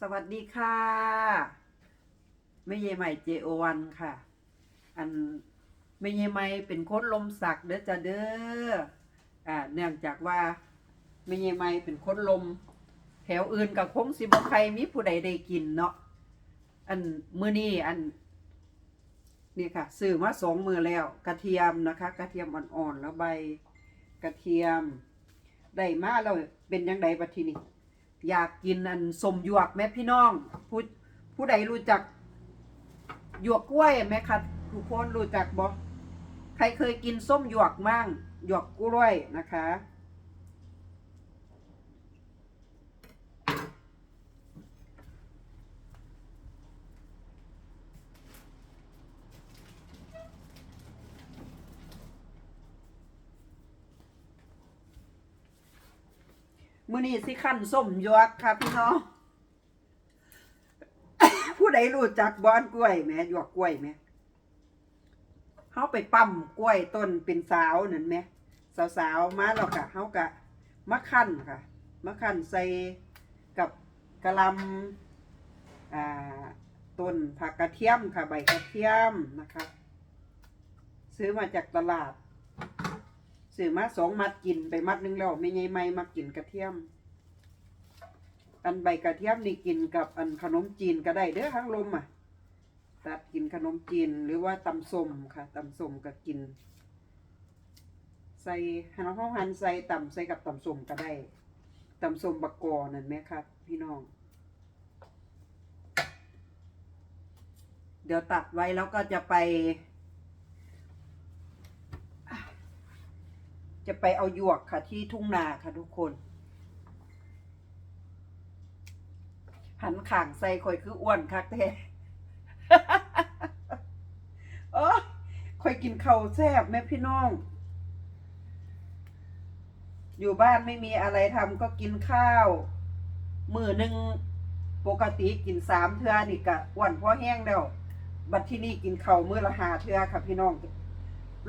สวัสดีค่ะไม่เยใหม่เจโอวันค่ะ อันไม่เยใหม่เป็นคนลมสักเด้อจ้าเด้ออ่าเนื่องจากว่าไม่เยใหม่เป็นคนลม แถวอื่นกับคงสิบ่ใครมีผู้ใดได้กินเนาะอันมือนี้อันนี่ค่ะซื้อมาสองมือแล้ว กระเทียมนะคะ กระเทียมอ่อนๆแล้วใบกระเทียมได้มาแล้วเป็นยังไงบัดทีนี้ อยากกินอันสมหยวกแม่พี่น้อง ผู้ผู้ใดรู้จักหยวกกล้วยไหมคะทุกคนรู้จักบ่ใครเคยกินส้มหยวกมั่งหยวกกล้วยนะคะ มื้อนี้สิขั้นส้มยวกค่ะพี่น้องผู้ใดรู้จักบอนกล้วยแหม่หยวกกล้วยแหม่เฮาไปปั้มกล้วยต้นเป็นสาวนั่นแหม่สาวๆมาแล้วค่ะเฮาก็มาคั่นค่ะมาคั่นใส่กับกระลำอ่าต้นผักกระเทียมค่ะ ใบกระเทียมนะคะ ซื้อมาจากตลาด ซื้อมาสองมัดกินไปมัดหนึงแล้วไม่ไงไม่มากินกระเทียม อันใบกระเทียมนี่กินกับอันขนมจีนก็ได้เด้อข้างลมอะตัดกินขนมจีนหรือว่าตำส้มค่ะตำส้มก็กิน ใส่หันห้องหันใส่ตำใส่กับตำส้มก็ได้ตำส้มบักกอนั่นไหมครับ พี่น้อง เดี๋ยวตัดไว้แล้วก็จะไป จะไปเอาหยวกค่ะที่ทุ่งนาค่ะทุกคน หันข่างใส่ข่อยคืออ้วนคักแท้โอ้ข่อยกินข้าวแซ่บแม่พี่น้อง อยู่บ้านไม่มีอะไรทำก็กินข้าว มือหนึ่งปกติกินสามเทือนี่กะอ้วนเพราะแห้งแล้ว บัดที่นี่กินข้าวมื้อละหาเทือค่ะพี่น้อง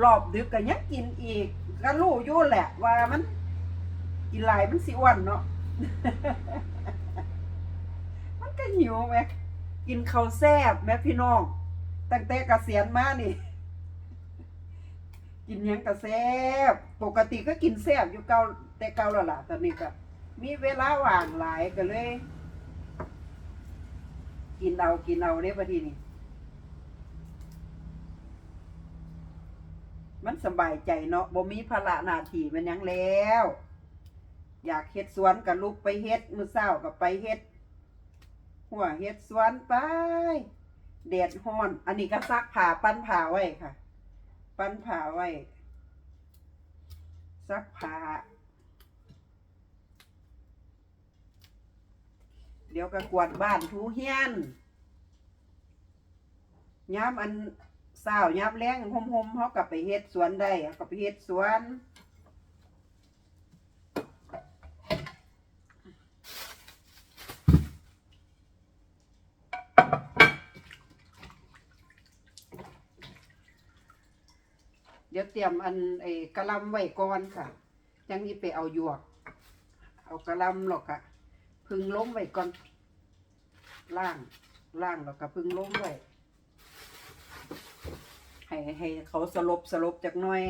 รอบดึกก็ยังกินอีกก็รู้อยู่แหละว่ามัน กินหลายมันสิอ้วนเนาะมันก็หิวไหมกินข้าวแซ่บแม่พี่น้องตั้งแต่เกษียณมานี่ กินยังก็แซ่บปกติก็กินแซ่บอยู่เก่าแต่เก่าแล้วล่ะตอนนี้ก็มีเวลาว่างหลายก็เลย กินเอากินเอาเด้บัดทีนี้ มันสบายใจเนาะบ่มีภาระหน้าที่มันยังแล้ว อยากเฮ็ดสวนก็ลุกไปเฮ็ดมือเช้าก็ไปเฮ็ด หัวเฮ็ดสวนไปแดดฮ้อน อันนี้ก็ซักผ้าปั้นผ้าไว้ค่ะ ปั้นผ้าไว้ซักผ้าเดี๋ยวก็กวาดบ้านถูเฮียนย้ำอัน เศร้าย้ำแรงห่มๆเขากลับไปเฮ็ดสวนได้เขากลับไปเฮ็ดสวนเดี๋ยวเตรียมอันไอ้กะลำไว้ก่อนค่ะจังนี้ไปเอาหยวก เอากะลำหรอกค่ะ พึ่งล้มไว้ก่อน ล่าง ล่างแล้วก็พึ่งล้มไว้ ให้ให้เขาสลบสลบจากหน่อย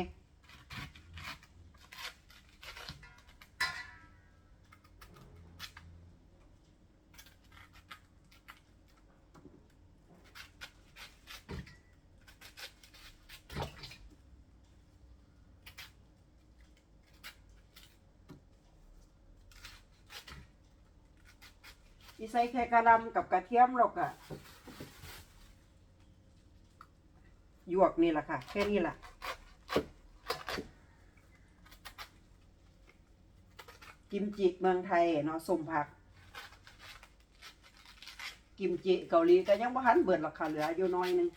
อีใส่แค่กระลำกับกระเทียมหรอกอะ ยวกนี่แหละค่ะ แค่นี้แหละกิมจิเมืองไทยเนาะสมผัก กิมจิเกาหลีก็ยังบ่ทันเบิดหรอกค่ะเหลืออยู่น้อยนึง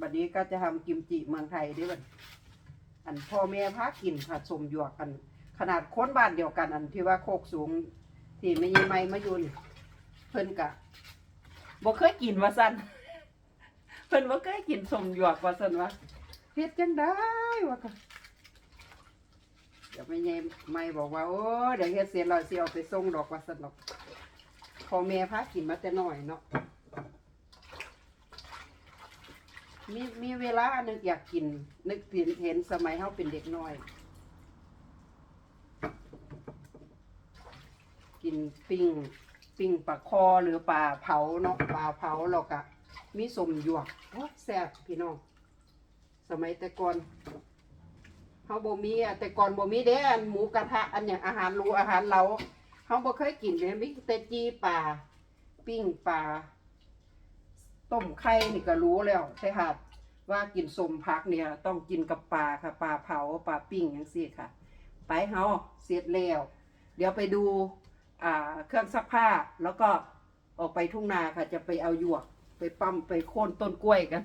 บัดนี้ก็จะทำกิมจิเมืองไทยด้วยบัดอันพ่อแม่พากินค่ะสมหยวกกัน ขนาดค้นบ้านเดียวกันอันที่ว่าโคกสูงที่ไม่ยี่ไม่มาอยุน เพิ่นกะบ่เคยกินว่าซั่นเพิ่นบ่เคยกินสมหยวกว่าซั่นว่าเฮ็ดจังได้วะก็เดี๋ยวไม่เยไม่บอกว่าโอ้เดี๋ยวเฮ็ดเสร็จแล้วสิเอาไปส่งดอกว่าสนอกพอแม่พากินมาแต่น้อยเนาะมีมีเวลานึกอยากกิน นึกเห็นเห็นสมัยเฮาเป็นเด็กน้อย กินปิ้ง ปิ้งปลาคอหรือปลาเผาเนาะปลาเผาเรากะมีสมหยวกโอ้แซ่บพี่น้อง สมัยแต่ก่อนเฮาบ่มีอะแต่ก่อนบ่มีเด้อันหมูกระทะอันอย่างอาหารรูอาหารเราเฮาบ่เคยกินเลยมีแต่จีปลาปิ้งปลาต้มไข่นี่ก็รู้แล้วใช่ค่ะว่ากินสมพักเนี่ยต้องกินกับปลาค่ะปลาเผาปลาปิ้งจังซี่ค่ะ ไปเฮาเสร็จแล้ว เดี๋ยวไปดู เครื่องซักผ้าแล้วก็ออกไปทุ่งนาค่ะ จะไปเอาหยวก ไปปั๊มไปโค่นต้นกล้วยกัน